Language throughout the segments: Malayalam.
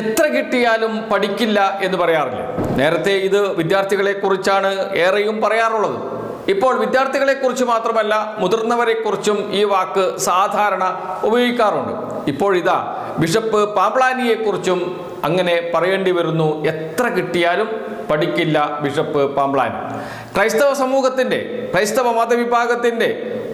എത്ര കിട്ടിയാലും പഠിക്കില്ല എന്ന് പറയാറില്ല? നേരത്തെ ഇത് വിദ്യാർത്ഥികളെ കുറിച്ചാണ് ഏറെയും പറയാറുള്ളത്. ഇപ്പോൾ വിദ്യാർത്ഥികളെ കുറിച്ച് മാത്രമല്ല മുതിർന്നവരെ കുറിച്ചും ഈ വാക്ക് സാധാരണ ഉപയോഗിക്കാറുണ്ട്. ഇപ്പോഴിതാ ബിഷപ്പ് പാംപ്ലാനിയെ കുറിച്ചും അങ്ങനെ പറയേണ്ടി വരുന്നു എത്ര കിട്ടിയാലും പഠിക്കില്ല ബിഷപ്പ് പാമ്പ്ലാനി ക്രൈസ്തവ സമൂഹത്തിന്റെ ക്രൈസ്തവ മതവിഭാഗത്തിന്റെ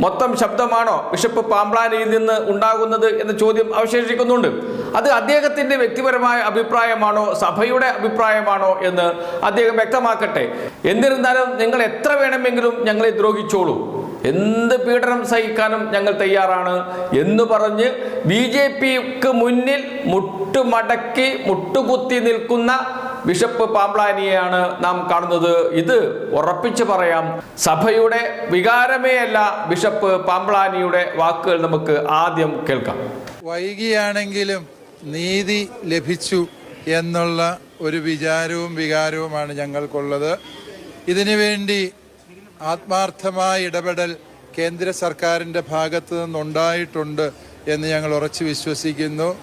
മൊത്തം ശബ്ദമാണോ ബിഷപ്പ് പാമ്പ്ലാനിയിൽ നിന്ന് ഉണ്ടാകുന്നത് എന്ന ചോദ്യം അവശേഷിക്കുന്നുണ്ട്. അത് അദ്ദേഹത്തിന്റെ വ്യക്തിപരമായ അഭിപ്രായമാണോ സഭയുടെ അഭിപ്രായമാണോ എന്ന് അദ്ദേഹം വ്യക്തമാക്കട്ടെ. എന്നിരുന്നാലും നിങ്ങൾ എത്ര വേണമെങ്കിലും ഞങ്ങളെ ദ്രോഹിച്ചോളൂ. എന്ത് പീഡനം സഹിക്കാനും ഞങ്ങൾ തയ്യാറാണ് എന്ന് പറഞ്ഞ് ബി ജെ പിക്ക് മുന്നിൽ മുട്ടുമടക്കി മുട്ടുകുത്തി നിൽക്കുന്ന ബിഷപ്പ് പാമ്പ്ലാനിയെയാണ് നാം കാണുന്നത്. ഇത് ഉറപ്പിച്ചു പറയാം സഭയുടെ വികാരമേ അല്ല ബിഷപ്പ് പാമ്പ്ലാനിയുടെ വാക്കുകൾ നമുക്ക് ആദ്യം കേൾക്കാം. വൈകിയാണെങ്കിലും നീതി ലഭിച്ചു എന്നുള്ള ഒരു വിചാരവും വികാരവുമാണ് ഞങ്ങൾക്കുള്ളത്. ഇതിനു വേണ്ടി ആത്മാർത്ഥമായ ഇടപെടൽ കേന്ദ്ര സർക്കാരിന്റെ ഭാഗത്തു നിന്നുണ്ടായിട്ടുണ്ട് എന്ന് ഞങ്ങൾ ഉറച്ചു വിശ്വസിക്കുന്നു.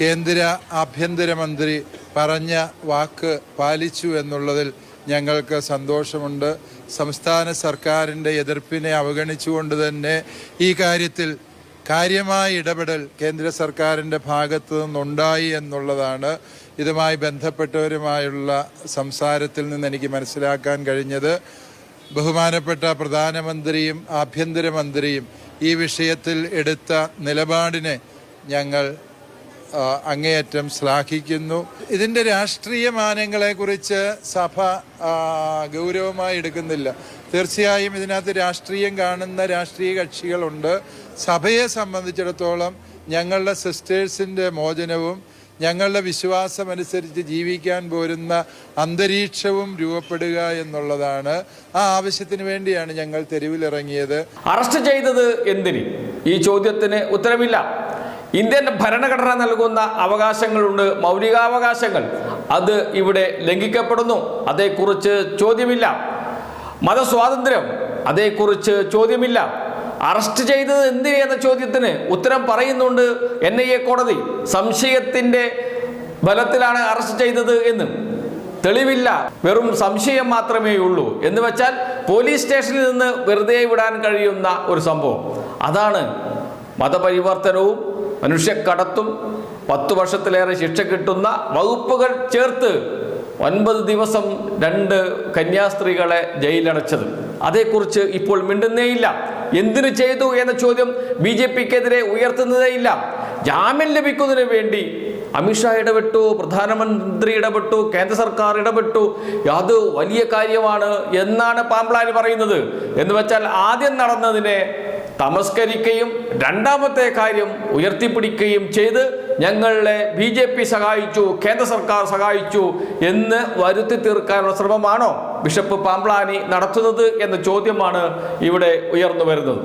കേന്ദ്ര ആഭ്യന്തരമന്ത്രി പറഞ്ഞ വാക്ക് പാലിച്ചു എന്നുള്ളതിൽ ഞങ്ങൾക്ക് സന്തോഷമുണ്ട്. സംസ്ഥാന സർക്കാരിന്റെ എതിർപ്പിനെ അവഗണിച്ചുകൊണ്ട് തന്നെ ഈ കാര്യത്തിൽ കാര്യമായ ഇടപെടൽ കേന്ദ്ര സർക്കാരിന്റെ ഭാഗത്തു നിന്നുണ്ടായി എന്നുള്ളതാണ് ഇതുമായി ബന്ധപ്പെട്ടവരുമായുള്ള സംസാരത്തിൽ നിന്ന് എനിക്ക് മനസ്സിലാക്കാൻ കഴിഞ്ഞത്. ബഹുമാനപ്പെട്ട പ്രധാനമന്ത്രിയും ആഭ്യന്തരമന്ത്രിയും ഈ വിഷയത്തിൽ എടുത്ത നിലപാടിനെ ഞങ്ങൾ അങ്ങേയറ്റം ശ്ലാഘിക്കുന്നു. ഇതിന്റെ രാഷ്ട്രീയ മാനങ്ങളെക്കുറിച്ച് സഭ ഗൗരവമായി എടുക്കുന്നില്ല. തീർച്ചയായും ഇതിനകത്ത് രാഷ്ട്രീയം കാണുന്ന രാഷ്ട്രീയ കക്ഷികളുണ്ട്. സഭയെ സംബന്ധിച്ചിടത്തോളം ഞങ്ങളുടെ സിസ്റ്റേഴ്സിന്റെ മോചനവും ഞങ്ങളുടെ വിശ്വാസമനുസരിച്ച് ജീവിക്കാൻ പോരുന്ന അന്തരീക്ഷവും രൂപപ്പെടുക എന്നുള്ളതാണ് ആ ആവശ്യത്തിന് വേണ്ടിയാണ് ഞങ്ങൾ തെരുവിലിറങ്ങിയത്. അറസ്റ്റ് ചെയ്തത് എന്തിന്? ഈ ചോദ്യത്തിന് ഉത്തരമില്ല. ഇന്ത്യൻ ഭരണഘടന നൽകുന്ന അവകാശങ്ങളുണ്ട് മൗലികാവകാശങ്ങൾ. അത് ഇവിടെ ലംഘിക്കപ്പെടുന്നു. അതേക്കുറിച്ച് ചോദ്യമില്ല. മതസ്വാതന്ത്ര്യം അതേക്കുറിച്ച് ചോദ്യമില്ല. അറസ്റ്റ് ചെയ്തത് എന്തിന് എന്ന ചോദ്യത്തിന് ഉത്തരം പറയുന്നുണ്ട് എൻ ഐ എ കോടതി. സംശയത്തിന്റെ ബലത്തിലാണ് അറസ്റ്റ് ചെയ്തത് എന്ന്. തെളിവില്ല. വെറും സംശയം മാത്രമേ ഉള്ളൂ. എന്ന് വെച്ചാൽ പോലീസ് സ്റ്റേഷനിൽ നിന്ന് വെറുതെ വിടാൻ കഴിയുന്ന ഒരു സംഭവം. അതാണ് മതപരിവർത്തനവും മനുഷ്യക്കടത്തും പത്തു വർഷത്തിലേറെ ശിക്ഷ കിട്ടുന്ന വകുപ്പുകൾ ചേർത്ത് ഒൻപത് ദിവസം രണ്ട് കന്യാസ്ത്രീകളെ ജയിലടച്ചത് അതേക്കുറിച്ച് ഇപ്പോൾ മിണ്ടുന്നേയില്ല. എന്തിനു ചെയ്തു എന്ന ചോദ്യം ബി ജെ പിക്കെതിരെ ഉയർത്തുന്നതേയില്ല ജാമ്യം ലഭിക്കുന്നതിന് വേണ്ടി അമിത്ഷാ ഇടപെട്ടു പ്രധാനമന്ത്രി ഇടപെട്ടു കേന്ദ്ര സർക്കാർ ഇടപെട്ടു. അത് വലിയ കാര്യമാണ് എന്നാണ് പാമ്പ്ലാൻ പറയുന്നത്. എന്ന് വെച്ചാൽ ആദ്യം നടന്നതിനെ തമസ്കരിക്കുകയും രണ്ടാമത്തെ കാര്യം ഉയർത്തിപ്പിടിക്കുകയും ചെയ്ത് ഞങ്ങളെ ബി ജെ പി സഹായിച്ചു കേന്ദ്ര സർക്കാർ സഹായിച്ചു എന്ന് വരുത്തി തീർക്കാനുള്ള ശ്രമമാണോ ബിഷപ്പ് പാംപ്ലാനി നടത്തുന്നത് എന്ന ചോദ്യമാണ് ഇവിടെ ഉയർന്നു വരുന്നത്.